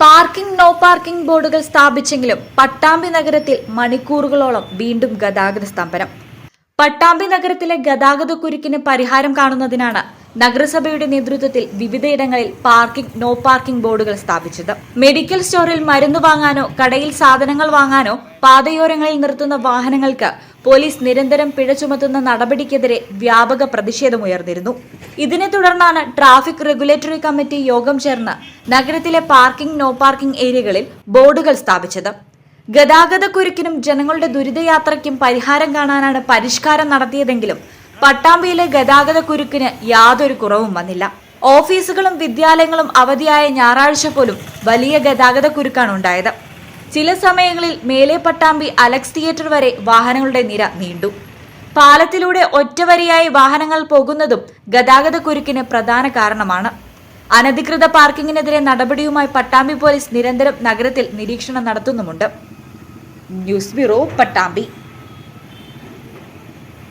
Parking no parking ബോർഡുകൾ സ്ഥാപിച്ചെങ്കിലും പട്ടാമ്പി നഗരത്തിൽ മണിക്കൂറുകളോളം വീണ്ടും ഗതാഗത സ്തംഭനം. പട്ടാമ്പി നഗരത്തിലെ ഗതാഗത കുരുക്കിന് പരിഹാരം കാണുന്നതിനാണ് നഗരസഭയുടെ നേതൃത്വത്തിൽ വിവിധയിടങ്ങളിൽ പാർക്കിംഗ് നോ പാർക്കിംഗ് ബോർഡുകൾ സ്ഥാപിച്ചത്. മെഡിക്കൽ സ്റ്റോറിൽ മരുന്ന് വാങ്ങാനോ കടയിൽ സാധനങ്ങൾ വാങ്ങാനോ പാതയോരങ്ങളിൽ നിർത്തുന്ന വാഹനങ്ങൾക്ക് പോലീസ് നിരന്തരം പിഴ ചുമത്തുന്ന നടപടിക്കെതിരെ വ്യാപക പ്രതിഷേധമുയർന്നിരുന്നു. ഇതിനെ തുടർന്നാണ് ട്രാഫിക് റെഗുലേറ്ററി കമ്മിറ്റി യോഗം ചേർന്ന് നഗരത്തിലെ പാർക്കിംഗ് നോ പാർക്കിംഗ് ഏരിയകളിൽ ബോർഡുകൾ സ്ഥാപിച്ചത്. ഗതാഗതക്കുരുക്കിനും ജനങ്ങളുടെ ദുരിതയാത്രയ്ക്കും പരിഹാരം കാണാനാണ് പരിഷ്കാരം നടത്തിയതെങ്കിലും പട്ടാമ്പിയിലെ ഗതാഗത കുരുക്കിന് യാതൊരു കുറവും വന്നില്ല. ഓഫീസുകളും വിദ്യാലയങ്ങളും അവധിയായ ഞായറാഴ്ച പോലും വലിയ ഗതാഗത കുരുക്കാണ് ഉണ്ടായത്. ചില സമയങ്ങളിൽ മേലെ പട്ടാമ്പി അലക്സ് തിയേറ്റർ വരെ വാഹനങ്ങളുടെ നിര നീണ്ടു. പാലത്തിലൂടെ ഒറ്റവരിയായി വാഹനങ്ങൾ പോകുന്നതും ഗതാഗത കുരുക്കിന് പ്രധാന കാരണമാണ്. അനധികൃത പാർക്കിങ്ങിനെതിരെ നടപടിയുമായി പട്ടാമ്പി പോലീസ് നിരന്തരം നഗരത്തിൽ നിരീക്ഷണം നടത്തുന്നുമുണ്ട്. News bureau Pattambi.